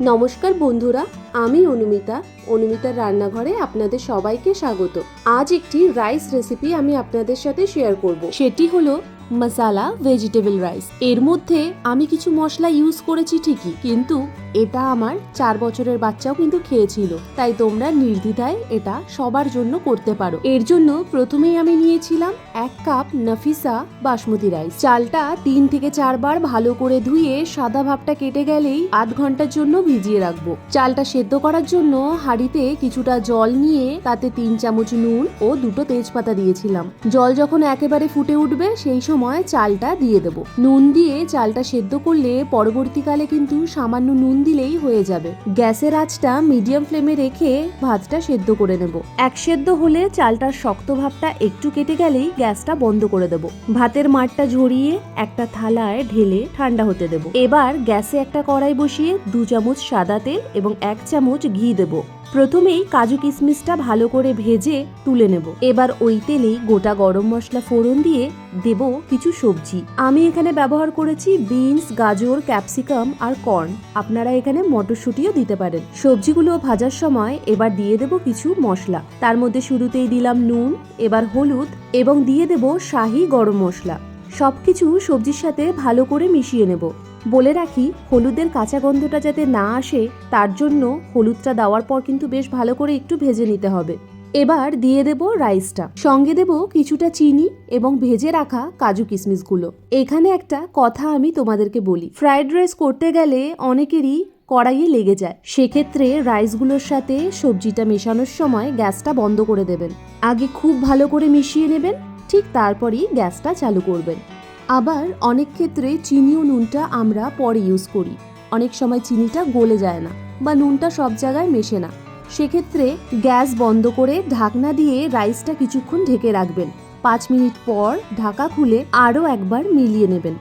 নমস্কার বন্ধুরা, আমি অনুমিতা। অনুমিতার রান্নাঘরে আপনাদের সবাইকে স্বাগত। আজ একটি রাইস রেসিপি আমি আপনাদের সাথে শেয়ার করব। সেটি হলো মশালা ভেজিটেবল রাইস এর মধ্যে আমি কিছু মশলা ইউজ করেছি ঠিকই, কিন্তু এটা আমার চার বছরের বাচ্চাও কিন্তু খেয়েছিল। তাই তোমরা নির্দ্বিধায় এটা সবার জন্য করতে পারো। এর জন্য প্রথমেই আমি নিয়েছিলাম এক কাপ নাফিসা বাসমতি রাইস চালটা তিন থেকে চারবার ভালো করে ধুয়ে সাদা ভাবটা কেটে গেলেই আধ ঘণ্টার জন্য ভিজিয়ে রাখব। চালটা সেদ্ধ করার জন্য হাঁড়িতে কিছুটা জল নিয়ে তাতে তিন চামচ নুন ও দুটো তেজপাতা দিয়েছিলাম। জল যখন একেবারে ফুটে উঠবে, সেই সময় চালটা দিয়ে দেবো। নুন দিয়ে চালটা সেদ্ধ করলে পরবর্তীকালে কিন্তু সামান্য নুন দিলেই হয়ে যাবে। গ্যাসের আঁচটা মিডিয়াম ফ্লেমে রেখে ভাতটা সেদ্ধ করে নেব। এক সেদ্ধ হলে চালটার শক্ত ভাবটা একটু কেটে গেলেই গ্যাসটা বন্ধ করে দেব। ভাতের মাঠটা ঝরিয়ে একটা থালায় ঢেলে ঠান্ডা হতে দেব। এবার গ্যাসে একটা কড়াই বসিয়ে দু চামচ সাদা তেল এবং এক চামচ ঘি দেব। প্রথমেই কাজু কিশমিশটা ভালো করে ভেজে তুলে নেব। এবার ওই তেলেই গোটা গরম মশলা ফোড়ন দিয়ে দেব কিছু সবজি। আমি এখানে ব্যবহার করেছি বিনস, গাজর, ক্যাপসিকাম আর কর্ন। আপনারা এখানে মটরশুঁটিও দিতে পারেন। সবজিগুলো ভাজার সময় এবার দিয়ে দেব কিছু মশলা। তার মধ্যে শুরুতেই দিলাম নুন, এবার হলুদ এবং দিয়ে দেব শাহি গরম মশলা। সবকিছু সবজির সাথে ভালো করে মিশিয়ে নেব। বলে রাখি, হলুদের কাঁচা গন্ধটা যাতে না আসে, তার জন্য হলুদটা দেওয়ার পর কিন্তু বেশ ভালো করে একটু ভেজে নিতে হবে। এবার দিয়ে দেব রাইসটা। সঙ্গে দেব কিছুটা চিনি এবং ভেজে রাখা কাজু কিশমিশগুলো এখানে একটা কথা আমি তোমাদেরকে বলি। ফ্রাইড রাইস করতে গেলে অনেকেরই কড়াইয়ে লেগে যায়। সেক্ষেত্রে রাইসগুলোর সাথে সবজিটা মেশানোর সময় গ্যাসটা বন্ধ করে দেবেন। আগে খুব ভালো করে মিশিয়ে নেবেন, ঠিক তারপরই গ্যাসটা চালু করবেন। আবার অনেক ক্ষেত্রে চিনি ও নুনটা আমরা পরে ইউজ করি। অনেক সময় চিনিটা গলে যায় না বা নুনটা সব জায়গায় মেশে না। সেক্ষেত্রে গ্যাস বন্ধ করে ঢাকনা দিয়ে রাইসটা কিছুক্ষণ ঢেকে রাখবেন। পাঁচ মিনিট পর ঢাকা খুলে আরও একবার মিলিয়ে নেবেন।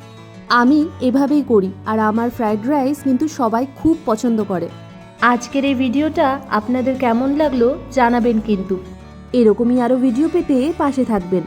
আমি এভাবেই করি আর আমার ফ্রাইড রাইস কিন্তু সবাই খুব পছন্দ করে। আজকের এই ভিডিওটা আপনাদের কেমন লাগল জানাবেন কিন্তু। এরকমই আরও ভিডিও পেতে পাশে থাকবেন।